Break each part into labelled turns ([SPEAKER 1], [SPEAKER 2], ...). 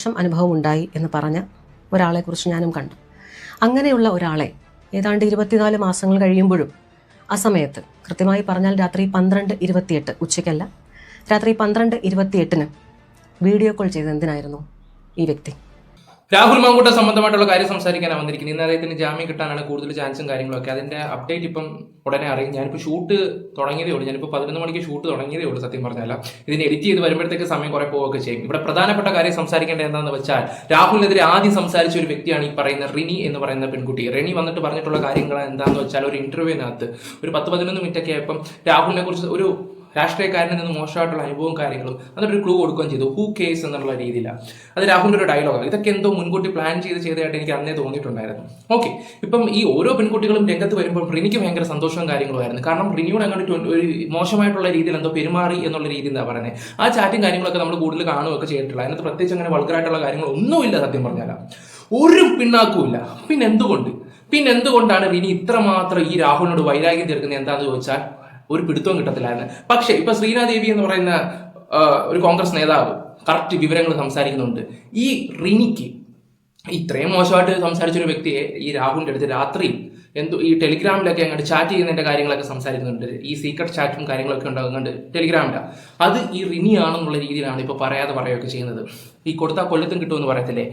[SPEAKER 1] മോശം അനുഭവം ഉണ്ടായി എന്ന് പറഞ്ഞ ഒരാളെക്കുറിച്ച് ഞാനും കണ്ടു. അങ്ങനെയുള്ള ഒരാളെ ഏതാണ്ട് ഇരുപത്തിനാല് മാസങ്ങൾ കഴിയുമ്പോഴും ആ സമയത്ത് കൃത്യമായി പറഞ്ഞാൽ രാത്രി പന്ത്രണ്ട് ഇരുപത്തിയെട്ട് ഉച്ചയ്ക്കല്ല രാത്രി പന്ത്രണ്ട് ഇരുപത്തിയെട്ടിന് വീഡിയോ കോൾ ചെയ്ത് എന്തിനായിരുന്നു? ഈ വ്യക്തി.
[SPEAKER 2] രാഹുൽ മാങ്കൂട്ട സംബന്ധമായിട്ടുള്ള കാര്യം സംസാരിക്കാനാണ് വന്നിരിക്കുന്നത്. ഇന്ന് അദ്ദേഹത്തിന് ജാമ്യം കിട്ടാനാണ് കൂടുതൽ ചാൻസും കാര്യങ്ങളൊക്കെ. അതിന്റെ അപ്ഡേറ്റ് ഇപ്പം ഉടനെ അറിയും. ഞാനിപ്പോൾ ഷൂട്ട് തുടങ്ങിയതേ ഉള്ളൂ. ഞാനിപ്പോൾ പതിനൊന്ന് മണിക്ക് ഷൂട്ട് തുടങ്ങിയതേ ഉള്ളൂ സത്യം പറഞ്ഞാൽ ഇതിന് എഡിറ്റ് ചെയ്ത് വരുമ്പോഴത്തേക്ക് സമയം കുറെ പോവുകയൊക്കെ ചെയ്യും. ഇവിടെ പ്രധാനപ്പെട്ട കാര്യം സംസാരിക്കേണ്ടത് എന്താണെന്ന് വെച്ചാൽ രാഹുലിനെതിരെ ആദ്യം സംസാരിച്ച ഒരു വ്യക്തിയാണ് ഈ പറയുന്ന റിനി എന്ന് പറയുന്ന പെൺകുട്ടി. റിനി വന്നിട്ട് പറഞ്ഞിട്ടുള്ള കാര്യങ്ങൾ എന്താണെന്ന് വെച്ചാൽ ഒരു ഇന്റർവ്യൂവിനകത്ത് ഒരു പത്ത് പതിനൊന്ന് മിനിറ്റ് ഒക്കെ ആയപ്പം രാഹുലിനെ കുറിച്ച് ഒരു രാഷ്ട്രീയക്കാരനിൽ നിന്ന് മോശമായിട്ടുള്ള അനുഭവവും കാര്യങ്ങളും എന്നിട്ടൊരു ക്ലൂ കൊടുക്കുകയും ചെയ്തു. ഹൂ കേസ് എന്നുള്ള രീതിയിലാണ്. അത് രാഹുലിന്റെ ഒരു ഡയലോഗാണ് ഇതൊക്കെ എന്തോ മുൻകൂട്ടി പ്ലാൻ ചെയ്ത് ചെയ്തതായിട്ട് എനിക്ക് അന്നേ തോന്നിയിട്ടുണ്ടായിരുന്നു. ഓക്കെ ഇപ്പം ഈ ഓരോ പെൺകുട്ടികളും രംഗത്ത് വരുമ്പോൾ റിനിക്ക് ഭയങ്കര സന്തോഷവും കാര്യങ്ങളുമായിരുന്നു കാരണം റിനിയോട് അങ്ങോട്ട് ഒരു മോശമായിട്ടുള്ള രീതിയിൽ എന്തോ പെരുമാറി എന്നുള്ള രീതി എന്താ പറയുന്നത് ആ ചാറ്റും കാര്യങ്ങളൊക്കെ നമ്മൾ കൂടുതൽ കാണുകയൊക്കെ ചെയ്തിട്ടുള്ള അതിനകത്ത് പ്രത്യേകിച്ച് അങ്ങനെ വൾഗറായിട്ടുള്ള കാര്യങ്ങളൊന്നുമില്ല സത്യം പറഞ്ഞാൽ ഒരു പിണ്ണാക്കുമില്ല പിന്നെ എന്തുകൊണ്ട് പിന്നെ എന്തുകൊണ്ടാണ് റിനി ഇത്രമാത്രം ഈ രാഹുലിനോട് വൈരാഗ്യം തീർക്കുന്നത് എന്താണെന്ന് ചോദിച്ചാൽ ഒരു പിടുത്തവും കിട്ടത്തില്ലായിരുന്നു. പക്ഷേ ഇപ്പൊ ശ്രീനാദേവി എന്ന് പറയുന്ന ഒരു കോൺഗ്രസ് നേതാവ് കറക്റ്റ് വിവരങ്ങൾ സംസാരിക്കുന്നുണ്ട്. ഈ റിനിക്ക് ഇത്രയും മോശമായിട്ട് സംസാരിച്ചൊരു വ്യക്തിയെ ഈ രാഹുലിന്റെ അടുത്ത് രാത്രി എന്തോ ഈ ടെലിഗ്രാമിലൊക്കെ അങ്ങോട്ട് ചാറ്റ് ചെയ്യുന്നതിന്റെ കാര്യങ്ങളൊക്കെ സംസാരിക്കുന്നുണ്ട്. ഈ സീക്രട്ട് ചാറ്റും കാര്യങ്ങളൊക്കെ ഉണ്ടാകുന്നുണ്ട് ടെലിഗ്രാമിലാണ് അത് ഈ റിനി ആണെന്നുള്ള രീതിയിലാണ് ഇപ്പൊ പറയാതെ പറയുകയൊക്കെ ചെയ്യുന്നത്. ഈ കൊടുത്താൽ കൊല്ലത്തും കിട്ടുമെന്ന് പറയത്തില്ലേ?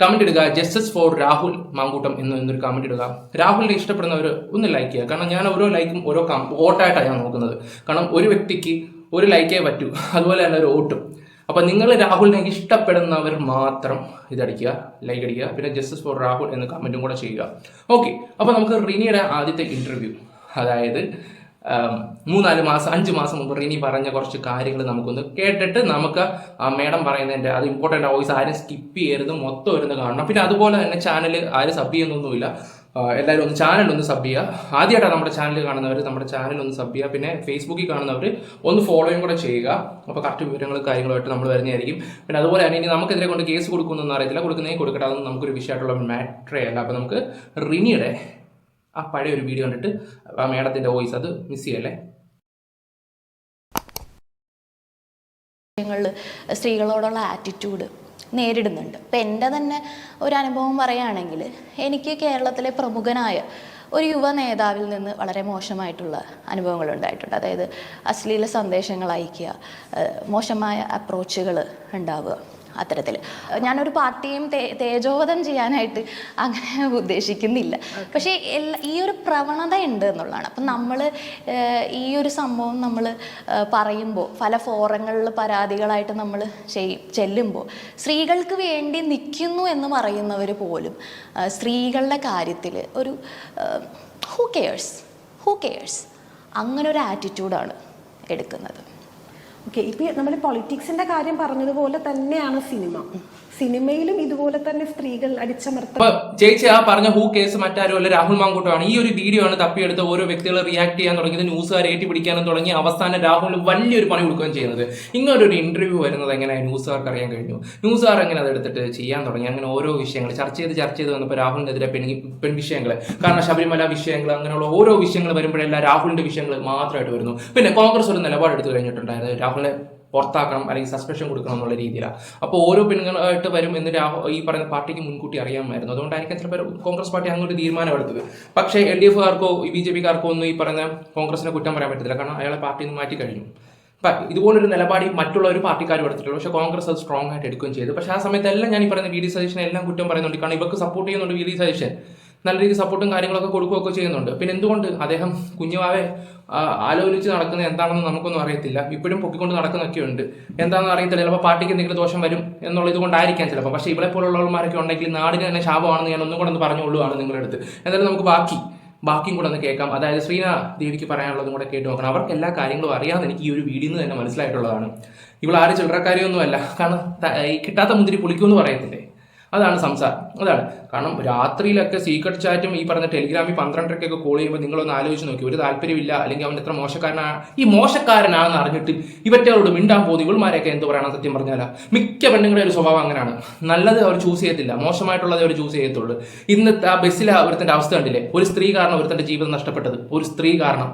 [SPEAKER 2] കമന്റ് ഇടുക ജസ്റ്റിസ് ഫോർ രാഹുൽ മാങ്കൂട്ടം എന്ന് എന്നൊരു കമന്റ് ഇടുക. രാഹുലിനെ ഇഷ്ടപ്പെടുന്നവർ ഒന്ന് ലൈക്ക് ചെയ്യുക. കാരണം ഞാൻ ഓരോ ലൈക്കും ഓരോ വോട്ടായിട്ടാണ് ഞാൻ നോക്കുന്നത്. കാരണം ഒരു വ്യക്തിക്ക് ഒരു ലൈക്കേ പറ്റൂ. അതുപോലെ തന്നെ ഒരു വോട്ടും. അപ്പൊ നിങ്ങൾ രാഹുലിനെ ഇഷ്ടപ്പെടുന്നവർ മാത്രം ഇതടിക്കുക ലൈക്ക് അടിക്കുക പിന്നെ ജസ്റ്റിസ് ഫോർ രാഹുൽ എന്ന് കമന്റും കൂടെ ചെയ്യുക. ഓക്കെ അപ്പൊ നമുക്ക് റിനിയുടെ ആദ്യത്തെ ഇന്റർവ്യൂ അതായത് മൂന്നാൽ മാസം അഞ്ച് മാസം മുമ്പ് റിനി പറഞ്ഞ കുറച്ച് കാര്യങ്ങൾ നമുക്കൊന്ന് കേട്ടിട്ട് നമുക്ക് ആ മേഡം പറയുന്നതിന്റെ അത് ഇമ്പോർട്ടന്റ് വോയിസ് ആരും സ്കിപ്പ് ചെയ്യരുത് മൊത്തം ഇരുന്ന് കാണണം. പിന്നെ അതുപോലെ തന്നെ ചാനൽ ആരും സബ് ചെയ്യുന്നൊന്നുമില്ല. എല്ലാവരും ഒന്ന് ചാനൽ ഒന്ന് സബ് ചെയ്യുക. ആദ്യമായിട്ടാണ് നമ്മുടെ ചാനൽ കാണുന്നവർ നമ്മുടെ ചാനൽ ഒന്ന് സബ് ചെയ്യുക. പിന്നെ ഫേസ്ബുക്കിൽ കാണുന്നവർ ഒന്ന് ഫോളോയും കൂടെ ചെയ്യുക. അപ്പോൾ കറക്റ്റ് വിവരങ്ങളും കാര്യങ്ങളുമായിട്ട് നമ്മൾ വരുന്നതായിരിക്കും. പിന്നെ അതുപോലെ തന്നെ ഇനി നമുക്കെതിരെ കൊണ്ട് കേസ് കൊടുക്കുന്നൊന്നും അറിയത്തില്ല. കൊടുക്കുന്നേ കൊടുക്കട്ടെ അതൊന്നും നമുക്കൊരു വിഷയമായിട്ടുള്ള മാറ്ററേ അല്ല. അപ്പോൾ നമുക്ക് റിനിയുടെ ആ പഴയ ഒരു വീഡിയോ കണ്ടിട്ട് ആ മേഡത്തിന്റെ വോയിസ് അത് മിസ് ചെയ്യല്ലേ?
[SPEAKER 3] സ്ത്രീകളോടുള്ള ആറ്റിറ്റ്യൂഡ് നേരിടുന്നുണ്ട്. ഇപ്പം എന്റെ തന്നെ ഒരു അനുഭവം പറയുകയാണെങ്കിൽ എനിക്ക് കേരളത്തിലെ പ്രമുഖനായ ഒരു യുവ നേതാവിൽ നിന്ന് വളരെ മോശമായിട്ടുള്ള അനുഭവങ്ങൾ ഉണ്ടായിട്ടുണ്ട്. അതായത് അശ്ലീല സന്ദേശങ്ങൾ അയക്കുക മോശമായ അപ്രോച്ചുകൾ ഉണ്ടാവുക. അത്തരത്തിൽ. ഞാനൊരു പാർട്ടിയും തേജോവധം ചെയ്യാനായിട്ട് അങ്ങനെ ഉദ്ദേശിക്കുന്നില്ല. പക്ഷേ എല്ലാ ഈ ഒരു പ്രവണത ഉണ്ട് എന്നുള്ളതാണ്. അപ്പം നമ്മൾ ഈ ഒരു സംഭവം നമ്മൾ പറയുമ്പോൾ പല ഫോറങ്ങളിൽ പരാതികളായിട്ട് നമ്മൾ ചെല്ലുമ്പോൾ സ്ത്രീകൾക്ക് വേണ്ടി നിൽക്കുന്നു എന്ന് പറയുന്നവർ പോലും സ്ത്രീകളുടെ കാര്യത്തിൽ ഒരു ഹൂ കെയേഴ്സ് ഹൂ കെയേഴ്സ് അങ്ങനെ ഒരു ആറ്റിറ്റ്യൂഡാണ് എടുക്കുന്നത്.
[SPEAKER 4] ഓക്കെ ഇപ്പൊ നമ്മൾ പൊളിറ്റിക്സിന്റെ കാര്യം പറഞ്ഞതുപോലെ തന്നെയാണ് സിനിമ. സിനിമയിലും ഇതുപോലെ തന്നെ സ്ത്രീകൾ അടിച്ചമർത്ത
[SPEAKER 2] ചേച്ചി ആ പറഞ്ഞ ഹൂ കേസ് മറ്റാരും അല്ല രാഹുൽ മാങ്കൂട്ടമാണ്. ഈ ഒരു വീഡിയോ ആണ് തപ്പിയെടുത്ത് ഓരോ വ്യക്തികൾ റിയാക്ട് ചെയ്യാൻ തുടങ്ങിയത് ന്യൂസുകാർ ഏറ്റി പിടിക്കാനും തുടങ്ങി. അവസാനം രാഹുൽ വലിയൊരു പണി കൊടുക്കുകയും ചെയ്യുന്നത്. ഇങ്ങനെ ഒരു ഇന്റർവ്യൂ വരുന്നത് എങ്ങനെ ന്യൂസുകാർക്ക് അറിയാൻ കഴിഞ്ഞു. ന്യൂസുകാർ എങ്ങനെ അത് എടുത്തിട്ട് ചെയ്യാൻ തുടങ്ങി? അങ്ങനെ ഓരോ വിഷയങ്ങൾ ചർച്ച ചെയ്ത് ചർച്ച ചെയ്ത് വന്നപ്പോൾ രാഹുലിനെതിരെ പെൺ പെൺ വിഷയങ്ങൾ കാരണം ശബരിമല വിഷയങ്ങൾ അങ്ങനെയുള്ള ഓരോ വിഷയങ്ങൾ വരുമ്പോഴെല്ലാം രാഹുലിന്റെ വിഷയങ്ങൾ മാത്രമായിട്ട് വരുന്നു. പിന്നെ കോൺഗ്രസ് ഒരു നിലപാടെടുത്ത് കഴിഞ്ഞിട്ടുണ്ടായിരുന്നു. രാഹുലിനെ പുറത്താക്കണം അല്ലെങ്കിൽ സസ്പെൻഷൻ കൊടുക്കണം എന്നുള്ള രീതിയിലാണ് അപ്പോൾ ഓരോ പെണ്ണുങ്ങളായിട്ട് വരും എന്ന് ഈ പറയുന്ന പാർട്ടിക്ക് മുൻകൂട്ടി അറിയാമായിരുന്നു. അതുകൊണ്ടായിരിക്കും ചിലപ്പോൾ കോൺഗ്രസ് പാർട്ടി അങ്ങനെ ഒരു തീരുമാനമെടുത്തത്. പക്ഷേ എൽ ഡി എഫുകാർക്കോ ബി ജെ പിക്കാർക്കോ ഒന്നും ഈ പറയുന്ന കോൺഗ്രസിനെ കുറ്റം പറയാൻ പറ്റത്തില്ല. കാരണം അയാളെ പാർട്ടിയിൽ നിന്ന് മാറ്റി കഴിഞ്ഞു. ഇതുപോലൊരു നിലപാട് മറ്റുള്ള ഒരു പാർട്ടിക്കാരും എടുത്തിട്ടുള്ളൂ. പക്ഷേ കോൺഗ്രസ് അത് സ്ട്രോങ് ആയിട്ട് എടുക്കുകയും ചെയ്തു. പക്ഷേ ആ സമയത്തെല്ലാം ഞാൻ ഈ പറയുന്ന വി ഡി സതീഷിനെ എല്ലാം കുറ്റം പറയുന്നുണ്ട്. കാരണം ഇവർക്ക് സപ്പോർട്ട് ചെയ്യുന്നുണ്ട് വി ഡി സതീഷൻ നല്ല രീതിയിൽ സപ്പോർട്ടും കാര്യങ്ങളൊക്കെ കൊടുക്കുകയൊക്കെ ചെയ്യുന്നുണ്ട്. പിന്നെ എന്തുകൊണ്ട് അദ്ദേഹം കുഞ്ഞുവാവെ ആലോചിച്ച് നടക്കുന്ന എന്താണെന്ന് നമുക്കൊന്നും അറിയത്തില്ല. ഇപ്പോഴും പൊക്കിക്കൊണ്ട് നടക്കുന്നൊക്കെ ഉണ്ട്. എന്താണെന്ന് അറിയത്തില്ല. ചിലപ്പോൾ പാർട്ടിക്ക് എന്തെങ്കിലും ദോഷം വരും എന്നുള്ള ഇതുകൊണ്ടായിരിക്കാം ചിലപ്പോൾ പക്ഷേ ഇവിടെ പോലുള്ളവന്മാരൊക്കെ ഉണ്ടെങ്കിൽ നാടിന് തന്നെ ശാപമാണെന്ന് ഞാൻ ഒന്നും കൂടെ ഒന്ന് പറഞ്ഞുകൊള്ളുവാണ് നിങ്ങളുടെ അടുത്ത്. എന്തായാലും നമുക്ക് ബാക്കി ബാക്കിയും കൂടെ ഒന്ന് കേൾക്കാം. അതായത് ശ്രീന ദേവിക്ക് പറയാനുള്ളതും കൂടെ കേട്ട് നോക്കണം. അവർക്ക് എല്ലാ കാര്യങ്ങളും അറിയാമെന്ന് എനിക്ക് ഈ ഒരു വീഡിയോ നിന്ന് തന്നെ മനസ്സിലായിട്ടുള്ളതാണ്. ഇവൾ ആരും ചില്ലറക്കാരിയൊന്നുമല്ല. കാരണം കിട്ടാത്ത മുന്തിരി പുളിക്കുമെന്ന് പറയത്തില്ലേ? അതാണ് സംസാരം അതാണ്. കാരണം രാത്രിയിലൊക്കെ സീക്രട്ട് ചാറ്റും ഈ പറഞ്ഞ ടെലിഗ്രാമിൽ പന്ത്രണ്ടരക്കൊക്കെ കോൾ ചെയ്യുമ്പോൾ നിങ്ങളൊന്ന് ആലോചിച്ച് നോക്കി. ഒരു താല്പര്യമില്ല അല്ലെങ്കിൽ അവൻ എത്ര മോശക്കാരനാണ് ഈ മോശക്കാരനാണെന്ന് അറിഞ്ഞിട്ട് ഇവറ്റകളോട് മിണ്ടാൻ പോകുന്നു ഇവൾമാരെയൊക്കെ എന്ത് പറയണം സത്യം പറഞ്ഞാലാ? മിക്ക പെണ്ണുങ്ങളുടെ ഒരു സ്വഭാവം അങ്ങനെയാണ്. നല്ലത് അവർ ചൂസ് ചെയ്യത്തില്ല. മോശമായിട്ടുള്ളത് അവർ ചൂസ് ചെയ്യത്തുള്ളൂ. ഇന്നത്തെ ആ ബസ്സിലെ ഒരുത്തന്റെ അവസ്ഥ കണ്ടില്ലേ? ഒരു സ്ത്രീ കാരണം ഒരുത്തന്റെ ജീവിതം നഷ്ടപ്പെട്ടത്. ഒരു സ്ത്രീ കാരണം.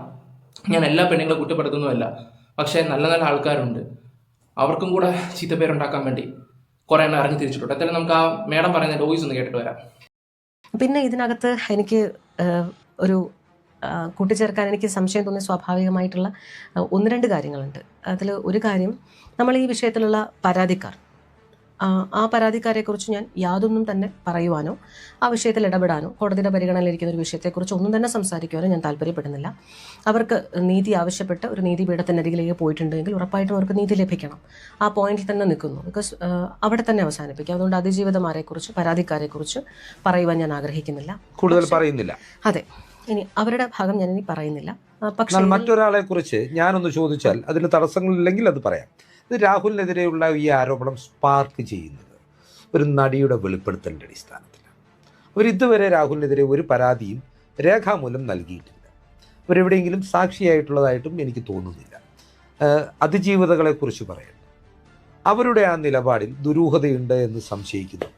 [SPEAKER 2] ഞാൻ എല്ലാ പെണ്ണുങ്ങളെ കുറ്റപ്പെടുത്തുന്നുമല്ല പക്ഷേ നല്ല നല്ല ആൾക്കാരുണ്ട്. അവർക്കും കൂടെ ചീത്തപ്പേരുണ്ടാക്കാൻ വേണ്ടി. കുറെ എണ്ണം ഇറങ്ങി തിരിച്ചിട്ടുണ്ട്. എന്തായാലും നമുക്ക് ആ മേഡം പറയുന്ന വോയിസ് ഒന്ന് കേട്ടിട്ട് വരാം.
[SPEAKER 1] പിന്നെ ഇതിനകത്ത് എനിക്ക് ഒരു കൂട്ടിച്ചേർക്കാൻ എനിക്ക് സംശയം തോന്നിയ സ്വാഭാവികമായിട്ടുള്ള ഒന്ന് രണ്ട് കാര്യങ്ങളുണ്ട്. അതിൽ ഒരു കാര്യം നമ്മൾ ഈ വിഷയത്തിലുള്ള പരാതിക്കാർ ആ, പരാതിക്കാരെക്കുറിച്ച് ഞാൻ യാതൊന്നും തന്നെ പറയുവാനോ ആ വിഷയത്തിൽ ഇടപെടാനോ കോടതിയുടെ പരിഗണനയിലിരിക്കുന്ന ഒരു വിഷയത്തെക്കുറിച്ച് ഒന്നും തന്നെ സംസാരിക്കുവാനോ ഞാൻ താല്പര്യപ്പെടുന്നില്ല. അവർക്ക് നീതി ആവശ്യപ്പെട്ട് ഒരു നീതിപീഠത്തിന്റെ അരികിലേക്ക് പോയിട്ടുണ്ടെങ്കിൽ ഉറപ്പായിട്ടും അവർക്ക് നീതി ലഭിക്കണം. ആ പോയിന്റിൽ തന്നെ നിൽക്കുന്നു. ബിക്കോസ് അവിടെ തന്നെ അവസാനിപ്പിക്കും. അതുകൊണ്ട് അതിജീവിതമാരെക്കുറിച്ച് പരാതിക്കാരെക്കുറിച്ച് പറയുവാൻ ഞാൻ ആഗ്രഹിക്കുന്നില്ല.
[SPEAKER 5] കൂടുതൽ പറയുന്നില്ല.
[SPEAKER 1] അതെ. ഇനി അവരുടെ ഭാഗം ഞാൻ ഇനി പറയുന്നില്ല. പക്ഷേ
[SPEAKER 5] മറ്റൊരാളെ കുറിച്ച് ഞാനൊന്ന് ചോദിച്ചാൽ അതിന് തടസ്സങ്ങളില്ലെങ്കിൽ അത് പറയാം. ഇത് രാഹുലിനെതിരെയുള്ള ഈ ആരോപണം സ്പാർക്ക് ചെയ്യുന്നത് ഒരു നടിയുടെ വെളിപ്പെടുത്തലിന്റെ അടിസ്ഥാനത്തിലാണ്. അവർ ഇതുവരെ രാഹുലിനെതിരെ ഒരു പരാതിയും രേഖാമൂലം നൽകിയിട്ടില്ല. അവരെവിടെയെങ്കിലും സാക്ഷിയായിട്ടുള്ളതായിട്ടും എനിക്ക് തോന്നുന്നില്ല. അതിജീവിതകളെക്കുറിച്ച് പറയണം അവരുടെ ആ നിലപാടിൽ ദുരൂഹതയുണ്ട് എന്ന്
[SPEAKER 1] സംശയിക്കുന്നു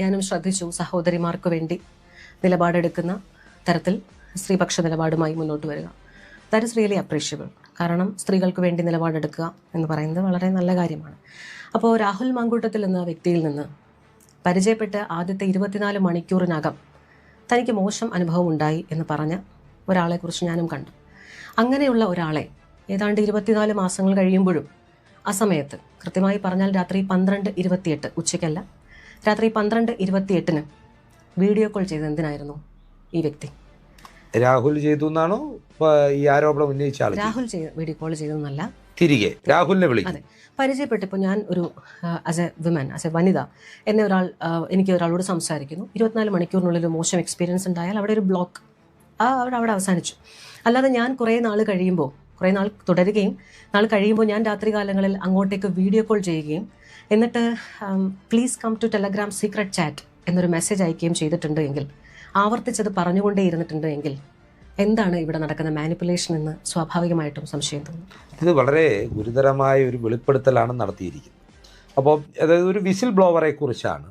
[SPEAKER 1] ഞാനും ശ്രദ്ധിച്ചു സഹോദരിമാർക്ക് വേണ്ടി നിലപാടെടുക്കുന്ന തരത്തിൽ സ്ത്രീപക്ഷ നിലപാടുമായി മുന്നോട്ട് വരിക. That is really appreciable. കാരണം സ്ത്രീകൾക്ക് വേണ്ടി നിലപാടെടുക്കുക എന്ന് പറയുന്നത് വളരെ നല്ല കാര്യമാണ്. അപ്പോൾ രാഹുൽ മാങ്കൂട്ടത്തിൽ എന്ന വ്യക്തിയിൽ നിന്ന് പരിചയപ്പെട്ട് ആദ്യത്തെ ഇരുപത്തിനാല് മണിക്കൂറിനകം തനിക്ക് മോശം അനുഭവം ഉണ്ടായി എന്ന് പറഞ്ഞ ഒരാളെക്കുറിച്ച് ഞാനും കണ്ടു. അങ്ങനെയുള്ള ഒരാളെ ഏതാണ്ട് ഇരുപത്തിനാല് മാസങ്ങൾ കഴിയുമ്പോഴും ആ സമയത്ത് കൃത്യമായി പറഞ്ഞാൽ രാത്രി പന്ത്രണ്ട് ഇരുപത്തിയെട്ട് ഉച്ചയ്ക്കല്ല രാത്രി പന്ത്രണ്ട് ഇരുപത്തിയെട്ടിന് വീഡിയോ കോൾ ചെയ്ത് എന്തിനായിരുന്നു? ഈ വ്യക്തി.
[SPEAKER 5] രാഹുൽ ചെയ്തു എന്നാണോ? ഈ ആരോപണം ഉന്നയിച്ച ആൾ
[SPEAKER 1] രാഹുൽ വീഡിയോ കോൾ ചെയ്തതെന്നല്ല
[SPEAKER 5] തിരികെ രാഹുലിനെ വിളിക്കും.
[SPEAKER 1] അതെ. പരിചയപ്പെട്ടപ്പോൾ ഞാൻ ഒരു as a women as a വനിത എന്നെ ഒരാൾ എനിക്ക് ഒരാളോട് സംസാരിക്കുന്നു. ഇരുപത്തിനാല് മണിക്കൂറിനുള്ളിൽ ഒരു മോശം എക്സ്പീരിയൻസ് ഉണ്ടായാൽ അവിടെ ഒരു ബ്ലോക്ക് ആ അവിടെ അവിടെ അവസാനിച്ചു. അല്ലാതെ ഞാൻ കുറേ നാൾ കഴിയുമ്പോൾ കുറേ നാൾ തുടരുകയും നാൾ കഴിയുമ്പോൾ ഞാൻ രാത്രി കാലങ്ങളിൽ അങ്ങോട്ടേക്ക് വീഡിയോ കോൾ ചെയ്യുകയും എന്നിട്ട് please come to Telegram secret chat എന്നൊരു മെസ്സേജ് അയക്കുകയും ചെയ്തിട്ടുണ്ട് എങ്കിൽ ആവർത്തിച്ചത് പറഞ്ഞുകൊണ്ടേ ഇരുന്നിട്ടുണ്ട് എങ്കിൽ എന്താണ് ഇവിടെ നടക്കുന്ന മാനിപ്പുലേഷൻ എന്ന് സ്വാഭാവികമായിട്ടും സംശയം തോന്നുന്നു
[SPEAKER 5] ഇത് വളരെ ഗുരുതരമായ ഒരു വെളിപ്പെടുത്തലാണ് നടത്തിയിരിക്കുന്നത്. അപ്പോൾ അതായത് ഒരു വിസിൽ ബ്ലോവറെ കുറിച്ചാണ്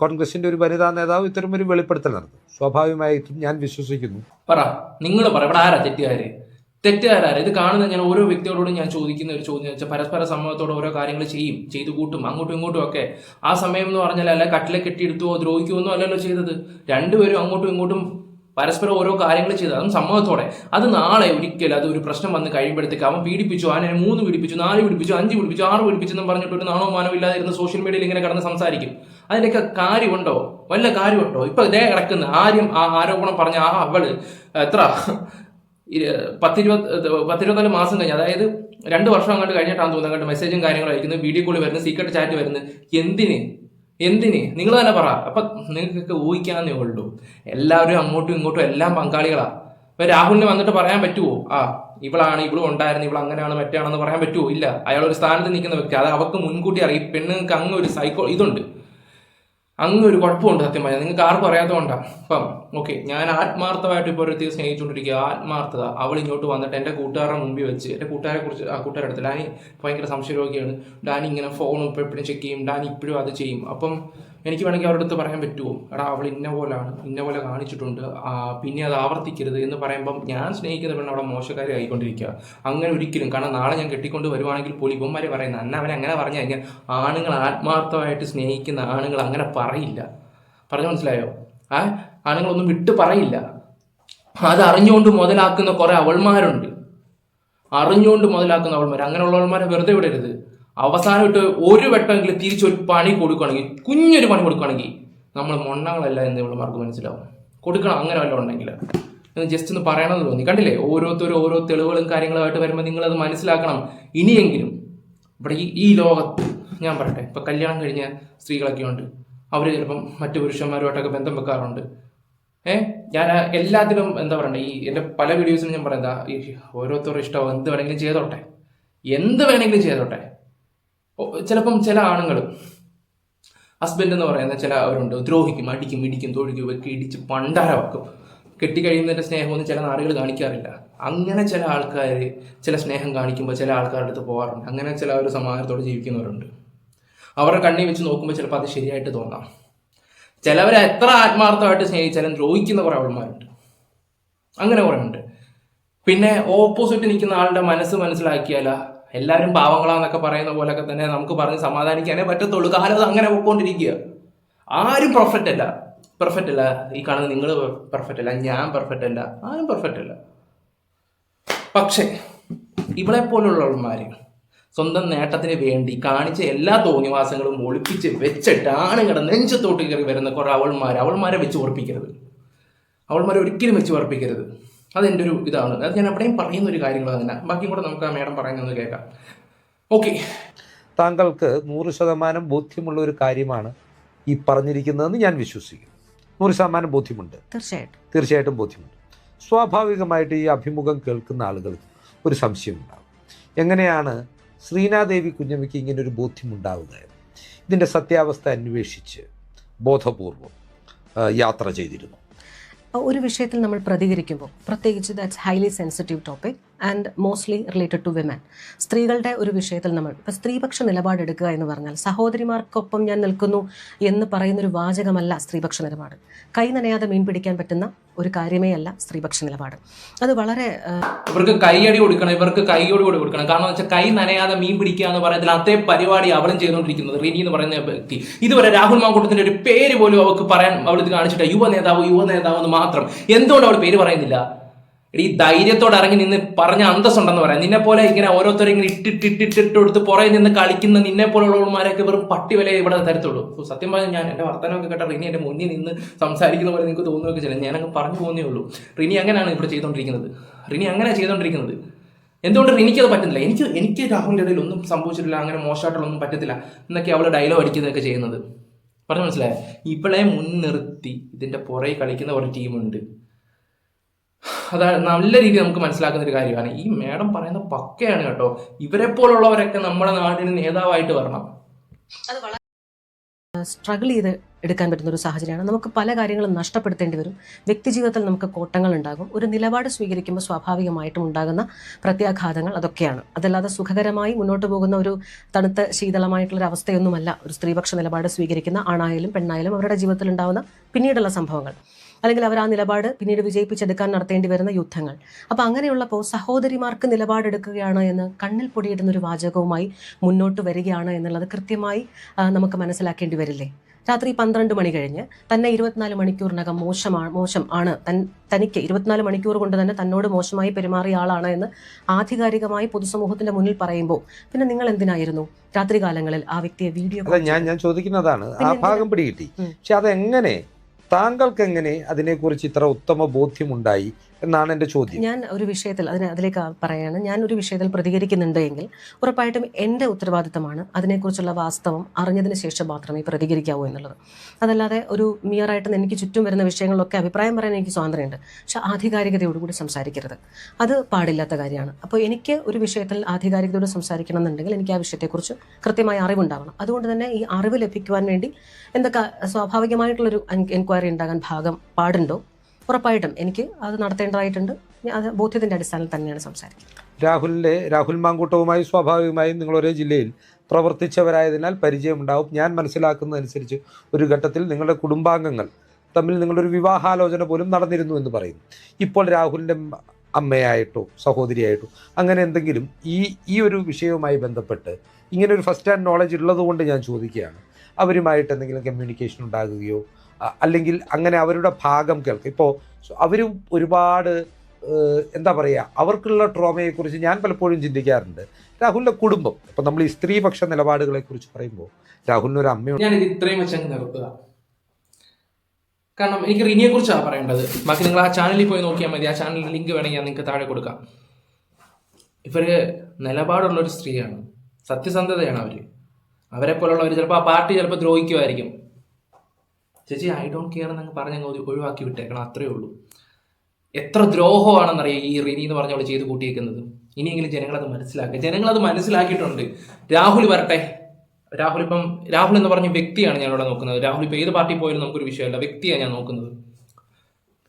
[SPEAKER 5] കോൺഗ്രസിന്റെ ഒരു വനിതാ നേതാവ് ഇത്തരം ഒരു വെളിപ്പെടുത്തൽ നടത്തും സ്വാഭാവികമായിട്ടും ഞാൻ വിശ്വസിക്കുന്നു.
[SPEAKER 2] പറ നിങ്ങൾ പറ ഇവിടെ ആരാ തെറ്റുകാര്? തെറ്റുകാരാര്? ഇത് കാണുന്ന ഞാൻ ഓരോ വ്യക്തികളോടും ഞാൻ ചോദിക്കുന്ന ഒരു ചോദ്യം വെച്ചാൽ പരസ്പര സമ്മതത്തോടെ ഓരോ കാര്യങ്ങൾ ചെയ്യും ചെയ്തു കൂട്ടും അങ്ങോട്ടും ഇങ്ങോട്ടും ഒക്കെ. ആ സമയം എന്ന് പറഞ്ഞാൽ അല്ല കട്ടിലെ കെട്ടിയെടുത്തുവോ ദ്രോഹിക്കുവോ ഒന്നും അല്ലല്ലോ ചെയ്തത്. രണ്ടുപേരും അങ്ങോട്ടും ഇങ്ങോട്ടും പരസ്പരം ഓരോ കാര്യങ്ങൾ ചെയ്ത് അതും സമ്മതത്തോടെ. അത് നാളെ ഒരിക്കലും അത് ഒരു പ്രശ്നം വന്ന് കഴിയുമ്പോഴത്തേക്ക് അവൻ പീഡിപ്പിച്ചു അവനെ മൂന്ന് പീഡിപ്പിച്ചു നാല് പീഡിപ്പിച്ചു അഞ്ച് പീഡിപ്പിച്ചു ആറ് പീഡിപ്പിച്ചു എന്ന് പറഞ്ഞിട്ട് ഒരു നാണോ മാനോ ഇല്ലാതിരുന്ന് സോഷ്യൽ മീഡിയയിൽ ഇങ്ങനെ കടന്ന് സംസാരിക്കും. അതിന്റെയൊക്കെ കാര്യമുണ്ടോ? വല്ല കാര്യമുണ്ടോ? ഇപ്പൊ ഇതേ കിടക്കുന്ന. ആരും ആ ആരോപണം പറഞ്ഞ ആ അവൾ എത്ര? പത്തിരുപത് പത്തിരുപത്തിനാല് മാസം കഴിഞ്ഞ് അതായത് രണ്ട് വർഷം അങ്ങോട്ട് കഴിഞ്ഞിട്ടാണ് തോന്നുന്നത് അങ്ങോട്ട് മെസ്സേജും കാര്യങ്ങളും അയക്കുന്നത് വീഡിയോ കോൾ വരുന്നത് സീക്രട്ട് ചാറ്റ് വരുന്നത് എന്തിന്? എന്തിന്? നിങ്ങൾ തന്നെ പറ. അപ്പൊ നിങ്ങൾക്കൊക്കെ ഊഹിക്കാന്നേ ഉള്ളൂ. എല്ലാവരും അങ്ങോട്ടും ഇങ്ങോട്ടും എല്ലാം പങ്കാളികളാ. ഇപ്പൊ രാഹുലിന് വന്നിട്ട് പറയാൻ പറ്റുമോ ആ ഇവളാണ് ഇവളും ഉണ്ടായിരുന്നു ഇവൾ അങ്ങനെയാണ് മറ്റേ ആണെന്ന് പറയാൻ പറ്റുമോ ഇല്ല. അയാൾ ഒരു സ്ഥാനത്ത് നിൽക്കുന്ന വ്യക്തി. അത് അവർക്ക് മുൻകൂട്ടി അറിയാം. പെണ്ണുങ്ങൾക്ക് അങ്ങ് ഒരു സൈക്കോ ഇതുണ്ട്. അങ്ങ് ഒരു കുഴപ്പമുണ്ട് സത്യം പറഞ്ഞാൽ നിങ്ങൾക്ക് ആർക്കും അറിയാത്തതുകൊണ്ടാണ് അപ്പം ഓക്കെ ഞാൻ ആത്മാർത്ഥമായിട്ട് ഇപ്പോൾ ഒരു സ്നേഹിച്ചുകൊണ്ടിരിക്കുക. ആത്മാർത്ഥത. അവൾ ഇങ്ങോട്ട് വന്നിട്ട് എന്റെ കൂട്ടുകാരുടെ മുമ്പിൽ വെച്ച് എന്റെ കൂട്ടുകാരെ കുറിച്ച് ആ കൂട്ടുകാരുടെ അടുത്ത് ഡാനി ഭയങ്കര സംശയരോഗിയാണ്. ഡാനി ഇങ്ങനെ ഫോണും ഇപ്പോൾ എപ്പോഴും ചെക്ക് ചെയ്യും. ഡാനി ഇപ്പോഴും അത് ചെയ്യും. അപ്പം എനിക്ക് വേണമെങ്കിൽ അവരുടെ അടുത്ത് പറയാൻ പറ്റുമോ? എടാ അവൾ ഇന്ന പോലാണ് ഇന്ന പോലെ കാണിച്ചിട്ടുണ്ട്. പിന്നെ അത് ആവർത്തിക്കരുത് എന്ന് പറയുമ്പം ഞാൻ സ്നേഹിക്കുന്ന പെണ്ണ് അവിടെ മോശക്കാരി ആയിക്കൊണ്ടിരിക്കുക. അങ്ങനെ ഒരിക്കലും കാരണം നാളെ ഞാൻ കെട്ടിക്കൊണ്ട് വരുവാണെങ്കിൽ പോലും ഇവന്മാരെ പറയുന്നത് അന്ന അവനെ അങ്ങനെ പറഞ്ഞു കഴിഞ്ഞാൽ ആണുങ്ങൾ ആത്മാർത്ഥമായിട്ട് സ്നേഹിക്കുന്ന ആണുങ്ങൾ അങ്ങനെ പറയില്ല. പറഞ്ഞു മനസ്സിലായോ? ആ ആണുങ്ങളൊന്നും വിട്ട് പറയില്ല. അത് അറിഞ്ഞുകൊണ്ട് മുതലാക്കുന്ന കുറെ അവൾമാരുണ്ട്. അറിഞ്ഞുകൊണ്ട് മുതലാക്കുന്ന അവൾമാർ അങ്ങനെയുള്ളവന്മാരെ വെറുതെ വിടരുത്. അവസാനം ഇട്ട് ഒരു വട്ടമെങ്കിലും തിരിച്ചൊരു പണി കൊടുക്കുകയാണെങ്കിൽ കുഞ്ഞൊരു പണി കൊടുക്കുകയാണെങ്കിൽ നമ്മൾ മൊണ്ണങ്ങളല്ല എന്ന് ഇവളുമാർക്ക് മനസ്സിലാവും. കൊടുക്കണം അങ്ങനെ വല്ലതും ഉണ്ടെങ്കിൽ. എന്ന് ജസ്റ്റ് ഒന്ന് പറയണമെന്ന് തോന്നി. കണ്ടില്ലേ? ഓരോരുത്തരും ഓരോ തെളിവുകളും കാര്യങ്ങളുമായിട്ട് വരുമ്പോൾ നിങ്ങളത് മനസ്സിലാക്കണം. ഇനിയെങ്കിലും ഇവിടെ ഈ ഈ ലോകത്ത് ഞാൻ പറയട്ടെ ഇപ്പം കല്യാണം കഴിഞ്ഞ സ്ത്രീകളൊക്കെ ഉണ്ട്. അവർ ചിലപ്പം മറ്റു പുരുഷന്മാരുമായിട്ടൊക്കെ ബന്ധം വെക്കാറുണ്ട്. ഏ? ഞാൻ എല്ലാത്തിലും എന്താ പറയണ്ടേ? ഈ എന്റെ പല വീഡിയോസിലും ഞാൻ പറയുന്നത് ഓരോരുത്തരുടെ ഇഷ്ടം എന്ത് വേണമെങ്കിലും ചെയ്തോട്ടെ. എന്ത് വേണമെങ്കിലും ചെയ്തോട്ടെ. ചിലപ്പം ചില ആണുങ്ങൾ ഹസ്ബൻഡ് എന്ന് പറയുന്ന ചില അവരുണ്ട് ദ്രോഹിക്കും അടിക്കും ഇടിക്കും തൊഴിക്കും വെക്കി ഇടിച്ച് പണ്ടാരമാക്കും കെട്ടിക്കഴിയുന്നതിന്റെ സ്നേഹമൊന്നും ചില നാടുകൾ കാണിക്കാറില്ല. അങ്ങനെ ചില ആൾക്കാർ ചില സ്നേഹം കാണിക്കുമ്പോൾ ചില ആൾക്കാരുടെ അടുത്ത് പോകാറുണ്ട്. അങ്ങനെ ചില ഒരു സമാധാനത്തോടെ ജീവിക്കുന്നവരുണ്ട്. അവരുടെ കണ്ണി വെച്ച് നോക്കുമ്പോൾ ചിലപ്പോൾ അത് ശരിയായിട്ട് തോന്നാം. ചിലവരെ എത്ര ആത്മാർത്ഥമായിട്ട് സ്നേഹിച്ചാലും ദ്രോഹിക്കുന്ന കുറേ അവന്മാരുണ്ട് അങ്ങനെ കുറേ ഉണ്ട്. പിന്നെ ഓപ്പോസിറ്റ് നിൽക്കുന്ന ആളുടെ മനസ്സ് മനസ്സിലാക്കിയാൽ എല്ലാവരും പാവങ്ങളാന്നൊക്കെ പറയുന്ന പോലൊക്കെ തന്നെ നമുക്ക് പറഞ്ഞ് സമാധാനിക്കാനേ പറ്റത്തുള്ളൂ. കാലം അങ്ങനെ പോയിക്കൊണ്ടിരിക്കുക. ആരും പെർഫെക്റ്റ് അല്ല. പെർഫെക്റ്റ് അല്ല. ഈ കാണുന്ന നിങ്ങൾ പെർഫെക്റ്റ് അല്ല. ഞാൻ പെർഫെക്റ്റ് അല്ല. ആരും പെർഫെക്റ്റ് അല്ല. പക്ഷേ ഇവളെ പോലുള്ളവന്മാർ സ്വന്തം നേട്ടത്തിന് വേണ്ടി കാണിച്ച എല്ലാ തോന്നിവാസങ്ങളും ഒളിപ്പിച്ച് വെച്ചിട്ട് ആണുങ്ങളുടെ നെഞ്ചത്തോട്ട് കയറി വരുന്ന കുറേ അവൾമാർ അവൾമാരെ വെച്ച് ഉറപ്പിക്കരുത്. അവൾമാരെ ഒരിക്കലും വെച്ച് ഉറപ്പിക്കരുത്. അതെന്റെ ഒരു ഇതാണ്. അത് ഞാൻ എവിടെയും പറയുന്ന ഒരു കാര്യങ്ങൾ തന്നെ ബാക്കി കൂടെ നമുക്ക് ആ മേഡം പറയുന്നത് കേൾക്കാം. ഓക്കെ.
[SPEAKER 5] താങ്കൾക്ക് നൂറ് ശതമാനം ബോധ്യമുള്ള ഒരു കാര്യമാണ് ഈ പറഞ്ഞിരിക്കുന്നതെന്ന് ഞാൻ വിശ്വസിക്കുന്നു. നൂറ് ശതമാനം ബോധ്യമുണ്ട്.
[SPEAKER 1] തീർച്ചയായിട്ടും.
[SPEAKER 5] തീർച്ചയായിട്ടും ബോധ്യമുണ്ട്. സ്വാഭാവികമായിട്ട് ഈ അഭിമുഖം കേൾക്കുന്ന ആളുകൾക്ക് ഒരു സംശയമുണ്ടാകും എങ്ങനെയാണ് ശ്രീനാദേവി കുഞ്ഞമ്മയ്ക്ക് ഇങ്ങനെ ഒരു ബോധ്യമുണ്ടാവുക. ഇതിന്റെ സത്യാവസ്ഥ അന്വേഷിച്ച് ബോധപൂർവം യാത്ര ചെയ്തിരുന്നു.
[SPEAKER 1] ഒരു വിഷയത്തിൽ നമ്മൾ പ്രതികരിക്കുമ്പോൾ പ്രത്യേകിച്ച് that's highly sensitive topic and mostly related to women സ്ത്രീകളുടെ ഒരു വിഷയത്തിൽ നമ്മൾ ഇപ്പം സ്ത്രീപക്ഷ നിലപാടെടുക്കുക എന്ന് പറഞ്ഞാൽ സഹോദരിമാർക്കൊപ്പം ഞാൻ നിൽക്കുന്നു എന്ന് പറയുന്നൊരു വാചകമല്ല സ്ത്രീപക്ഷ നിലപാട്. കൈ നനയാതെ മീൻ പിടിക്കാൻ പറ്റുന്ന ഒരു കാര്യമേ അല്ല സ്ത്രീപക്ഷ നിലപാട്. അത് വളരെ
[SPEAKER 2] ഇവർക്ക് കൈയടി കൊടുക്കണം ഇവർക്ക് കൈയോട് കൂടി കൊടുക്കണം. കാരണം വെച്ചാൽ കൈ നനയാതെ മീൻ പിടിക്കുക എന്ന് പറയുന്നതിൽ അതേ പരിപാടി അവളും ചെയ്തുകൊണ്ടിരിക്കുന്നത് റിനി എന്ന് പറയുന്ന വ്യക്തി. ഇതുവരെ രാഹുൽ മാങ്കൂട്ടത്തിന്റെ ഒരു പേര് പോലും അവൾക്ക് പറയാൻ അവൾ ഇത് കാണിച്ചിട്ട് യുവ നേതാവ് യുവ നേതാവ് എന്ന് മാത്രം. എന്തുകൊണ്ട് അവൾ പേര് പറയുന്നില്ല? ഈ ധൈര്യത്തോടെ ഇറങ്ങി നിന്ന് പറഞ്ഞ അന്തസ്സുണ്ടെന്ന് പറയാം. നിന്നെ പോലെ ഇങ്ങനെ ഓരോരുത്തരും ഇങ്ങനെ ഇട്ടിട്ടിട്ടിട്ട് കൊടുത്ത് പുറകെ നിന്ന് കളിക്കുന്ന നിന്നെ പോലുള്ളവന്മാരൊക്കെ വെറും പട്ടി വില ഇവിടെ തരത്തുള്ളൂ. സത്യം പറഞ്ഞാൽ ഞാൻ എന്റെ വർത്തനമൊക്കെ കേട്ട റിനി എന്റെ മുന്നിൽ നിന്ന് സംസാരിക്കുന്ന പോലെ നിങ്ങൾക്ക് തോന്നുകയൊക്കെ ചെയ്യില്ല ഞാനങ്ങ് പറഞ്ഞു പോകുന്നേ ഉള്ളൂ. റിനി അങ്ങനെയാണ് ഇവിടെ ചെയ്തുകൊണ്ടിരിക്കുന്നത്. റിനി അങ്ങനെ ചെയ്തുകൊണ്ടിരിക്കുന്നത്. എന്തുകൊണ്ട് റിനിക്ക് അത് പറ്റുന്നില്ല? എനിക്ക് എനിക്ക് രാഹുലിന്റെ ഇടയിൽ ഒന്നും സംഭവിച്ചിട്ടില്ല. അങ്ങനെ മോശമായിട്ടുള്ളൊന്നും പറ്റത്തില്ല. എന്നൊക്കെ അവൾ ഡയലോഗ് അടിക്കുന്നതൊക്കെ ചെയ്യുന്നത്. പറഞ്ഞു മനസ്സിലായോ? ഇവളെ മുൻനിർത്തി ഇതിന്റെ പുറകെ കളിക്കുന്ന ഒരു ടീമുണ്ട് അതാ നല്ല രീതിയിൽ നമുക്ക് മനസ്സിലാക്കുന്ന ഒരു കാര്യമാണ്. ഈ മേഡം പറയുന്ന പക്കയാണ് കേട്ടോ. ഇവരെ പോലുള്ളവരൊക്കെ നമ്മുടെ നാടിന് നേതാവായിട്ട് വരണം.
[SPEAKER 1] സ്ട്രഗിൾ ചെയ്ത് എടുക്കാൻ പറ്റുന്ന ഒരു സാഹചര്യമാണ്. നമുക്ക് പല കാര്യങ്ങളും നഷ്ടപ്പെടുത്തേണ്ടി വരും. വ്യക്തി ജീവിതത്തിൽ നമുക്ക് കോട്ടങ്ങൾ ഉണ്ടാകും. ഒരു നിലപാട് സ്വീകരിക്കുമ്പോൾ സ്വാഭാവികമായിട്ടും ഉണ്ടാകുന്ന പ്രത്യാഘാതങ്ങൾ അതൊക്കെയാണ്. അതല്ലാതെ സുഖകരമായി മുന്നോട്ട് പോകുന്ന ഒരു തണുത്ത ശീതളമായിട്ടുള്ള ഒരു അവസ്ഥയൊന്നുമല്ല ഒരു സ്ത്രീപക്ഷ നിലപാട് സ്വീകരിക്കുന്ന ആണായാലും പെണ്ണായാലും അവരുടെ ജീവിതത്തിൽ ഉണ്ടാകുന്ന പിന്നീടുള്ള സംഭവങ്ങൾ. അല്ലെങ്കിൽ അവർ ആ നിലപാട് പിന്നീട് വിജയിപ്പിച്ചെടുക്കാൻ നടത്തേണ്ടി വരുന്ന യുദ്ധങ്ങൾ. അപ്പം അങ്ങനെയുള്ളപ്പോൾ സഹോദരിമാർക്ക് നിലപാടെടുക്കുകയാണ് എന്ന് കണ്ണിൽ പൊടിയിടുന്ന ഒരു വാചകവുമായി മുന്നോട്ട് വരികയാണ് എന്നുള്ളത് കൃത്യമായി നമുക്ക് മനസ്സിലാക്കേണ്ടി വരില്ലേ? രാത്രി പന്ത്രണ്ട് മണി കഴിഞ്ഞ് തന്നെ ഇരുപത്തിനാല് മണിക്കൂറിനകം മോശമാണ് മോശം ആണ്. തൻ തനിക്ക് ഇരുപത്തിനാല് മണിക്കൂർ കൊണ്ട് തന്നെ തന്നോട് മോശമായി പെരുമാറിയ ആളാണ് എന്ന് ആധികാരികമായി പൊതുസമൂഹത്തിന്റെ മുന്നിൽ പറയുമ്പോൾ പിന്നെ നിങ്ങൾ എന്തിനായിരുന്നു രാത്രികാലങ്ങളിൽ ആ വ്യക്തിയെ വീഡിയോ
[SPEAKER 5] ഞാൻ ഞാൻ ചോദിക്കുന്നതാണ് ആ ഭാഗം പിടികിട്ടി. പക്ഷെ അതെങ്ങനെ താങ്കൾക്ക് എങ്ങനെ അതിനെക്കുറിച്ച് ഇത്ര ഉത്തമ ബോധ്യമുണ്ടായി എന്നാണ് എന്റെ ചോദ്യം.
[SPEAKER 1] ഞാൻ ഒരു വിഷയത്തിൽ അതിന് അതിലേക്ക് പറയാണ്. ഞാൻ ഒരു വിഷയത്തിൽ പ്രതികരിക്കുന്നുണ്ട് എങ്കിൽ ഉറപ്പായിട്ടും എന്റെ ഉത്തരവാദിത്തമാണ് അതിനെക്കുറിച്ചുള്ള വാസ്തവം അറിഞ്ഞതിന് ശേഷം മാത്രമേ പ്രതികരിക്കാവൂ എന്നുള്ളത്. അതല്ലാതെ ഒരു മിയറായിട്ട് എനിക്ക് ചുറ്റും വരുന്ന വിഷയങ്ങളിലൊക്കെ അഭിപ്രായം പറയാൻ എനിക്ക് സ്വാതന്ത്ര്യമുണ്ട്. പക്ഷെ ആധികാരികതയോടുകൂടി സംസാരിക്കരുത്. അത് പാടില്ലാത്ത കാര്യമാണ്. അപ്പോൾ എനിക്ക് ഒരു വിഷയത്തിൽ ആധികാരികതയോട് സംസാരിക്കണം എന്നുണ്ടെങ്കിൽ എനിക്ക് ആ വിഷയത്തെക്കുറിച്ച് കൃത്യമായ അറിവുണ്ടാവണം. അതുകൊണ്ട് തന്നെ ഈ അറിവ് ലഭിക്കുവാൻ വേണ്ടി എന്തൊക്കെ സ്വാഭാവികമായിട്ടുള്ളൊരു എൻക്വയറി ഉണ്ടാകാൻ ഭാഗം പാടുണ്ടോ? ഉറപ്പായിട്ടും എനിക്ക് അത് നടത്തേണ്ടതായിട്ടുണ്ട്. അത് ബോധ്യത്തിന്റെ അടിസ്ഥാനത്തിൽ തന്നെയാണ് സംസാരിക്കുന്നത്.
[SPEAKER 5] രാഹുലിന്റെ രാഹുൽ മാങ്കൂട്ടവുമായി സ്വാഭാവികമായും നിങ്ങൾ ഒരേ ജില്ലയിൽ പ്രവർത്തിച്ചവരായതിനാൽ പരിചയമുണ്ടാവും. ഞാൻ മനസ്സിലാക്കുന്നതനുസരിച്ച് ഒരു ഘട്ടത്തിൽ നിങ്ങളുടെ കുടുംബാംഗങ്ങൾ തമ്മിൽ നിങ്ങളൊരു വിവാഹാലോചന പോലും നടന്നിരുന്നു എന്ന് പറയുന്നു ഇപ്പോൾ രാഹുലിന്റെ അമ്മയായിട്ടോ സഹോദരിയായിട്ടോ അങ്ങനെ എന്തെങ്കിലും ഈ ഈ ഒരു വിഷയവുമായി ബന്ധപ്പെട്ട് ഇങ്ങനെ ഒരു ഫസ്റ്റ് ഹാൻഡ് നോളജ് ഉള്ളതുകൊണ്ട് ഞാൻ ചോദിക്കുകയാണ്. അവരുമായിട്ട് എന്തെങ്കിലും കമ്മ്യൂണിക്കേഷൻ ഉണ്ടാകുകയോ അല്ലെങ്കിൽ അങ്ങനെ അവരുടെ ഭാഗം കേൾക്കുക ഇപ്പോൾ അവരും ഒരുപാട് എന്താ പറയുക അവർക്കുള്ള ട്രോമയെക്കുറിച്ച് ഞാൻ പലപ്പോഴും ചിന്തിക്കാറുണ്ട്. രാഹുലിന്റെ കുടുംബം ഇപ്പം നമ്മൾ ഈ സ്ത്രീപക്ഷ നിലപാടുകളെക്കുറിച്ച് പറയുമ്പോൾ രാഹുലിന് ഒരു അമ്മയുണ്ട്.
[SPEAKER 2] ഞാൻ ഇത്രയും വെച്ചങ്ങ് നിർത്തുക. കാരണം എനിക്ക് റിനിയെ കുറിച്ചാണ് പറയേണ്ടത്. ബാക്കി നിങ്ങൾ ആ ചാനലിൽ പോയി നോക്കിയാൽ മതി. ആ ചാനലിൽ ലിങ്ക് വേണമെങ്കിൽ ഞാൻ നിങ്ങൾക്ക് താഴെ കൊടുക്കാം. ഇവർ നിലപാടുള്ള ഒരു സ്ത്രീയാണ്. സത്യസന്ധതയാണ് അവർ അവരെ. പോലുള്ളവർ ചിലപ്പോൾ ആ പാർട്ടി ചിലപ്പോൾ ദ്രോഹിക്കുമായിരിക്കും. ചേച്ചി ഐ ഡോണ്ട് കെയർ എന്നങ്ങ് പറഞ്ഞങ്ങ് ഒഴി- ഒഴിവാക്കി വിട്ടേക്കണം അത്രേ ഉള്ളൂ. എത്ര ദ്രോഹമാണെന്നറിയാം ഈ റിനി എന്ന് പറഞ്ഞ അവൾ ചെയ്ത് കൂട്ടിയേക്കുന്നത്? ഇനിയെങ്കിലും ജനങ്ങളത് മനസ്സിലാക്കുക ജനങ്ങളത് മനസ്സിലാക്കിയിട്ടുണ്ട്. രാഹുൽ വരട്ടെ. രാഹുൽ ഇപ്പം രാഹുൽ എന്ന് പറഞ്ഞ വ്യക്തിയാണ് ഞാൻ ഇവിടെ നോക്കുന്നത്. രാഹുൽ ഇപ്പം ഏത് പാർട്ടി പോയാലും നമുക്കൊരു വിഷയമല്ല. വ്യക്തിയാണ് ഞാൻ നോക്കുന്നത്.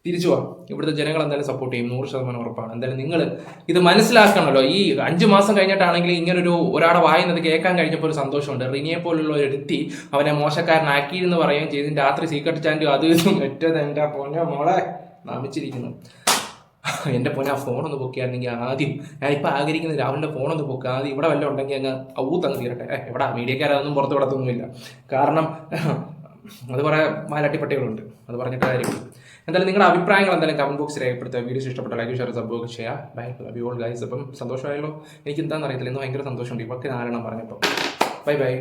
[SPEAKER 2] തിരിച്ചു വാ. ഇവിടുത്തെ ജനങ്ങൾ എന്തായാലും സപ്പോർട്ട് ചെയ്യും. നൂറ് ശതമാനം ഉറപ്പാണ്. എന്തായാലും നിങ്ങൾ ഇത് മനസ്സിലാക്കണമല്ലോ. ഈ അഞ്ച് മാസം കഴിഞ്ഞിട്ടാണെങ്കിൽ ഇങ്ങനൊരു ഒരാളെ വായുന്നത് കേൾക്കാൻ കഴിഞ്ഞപ്പോൾ ഒരു സന്തോഷമുണ്ട്. റിനിയെ പോലുള്ള ഒരു വ്യക്തി അവനെ മോശക്കാരനാക്കി എന്ന് പറയുകയും ചെയ്തു. രാത്രി സീക്രട്ട് ചാൻഡും അത് ഇതും മറ്റേത് എന്റെ പൊന്നോ മോളെ. നമിച്ചിരിക്കുന്നു. എന്റെ പൊന്നെ ആ ഫോണൊന്ന് പൊക്കിയായിരുന്നെങ്കിൽ ആദ്യം ഞാനിപ്പോൾ ആഗ്രഹിക്കുന്നത് രാഹുലിന്റെ ഫോൺ ഒന്ന് പൊക്കുക ആദ്യം ഇവിടെ വല്ലതും ഉണ്ടെങ്കിൽ അങ്ങ് ഔത്തങ്ങ് തീരട്ടെ. എവിടെ? മീഡിയക്കാരതൊന്നും പുറത്ത് വിടത്തൊന്നുമില്ല. കാരണം അത് കുറേ മാലാട്ടിപ്പട്ടികളുണ്ട്. അത് പറഞ്ഞിട്ട് കാര്യമില്ല. എന്തായാലും നിങ്ങളുടെ അഭിപ്രായങ്ങൾ എന്തായാലും കമന്റ് ബോക്സിൽ രേഖപ്പെടുത്തുക. വീഡിയോസ് ഇഷ്ടപ്പെട്ട ലൈക്ക് ഷെയർ സബ്ബോക്ക് ചെയ്യുക. Bye love you all guys അപ്പം സന്തോഷമായല്ലോ. എനിക്ക് എന്താണെന്ന് അറിയത്തില്ല. ഇന്ന് ഭയങ്കര സന്തോഷമുണ്ട്. ഇവർക്ക് നാലെണ്ണം പറഞ്ഞപ്പോൾ ബൈ ബൈ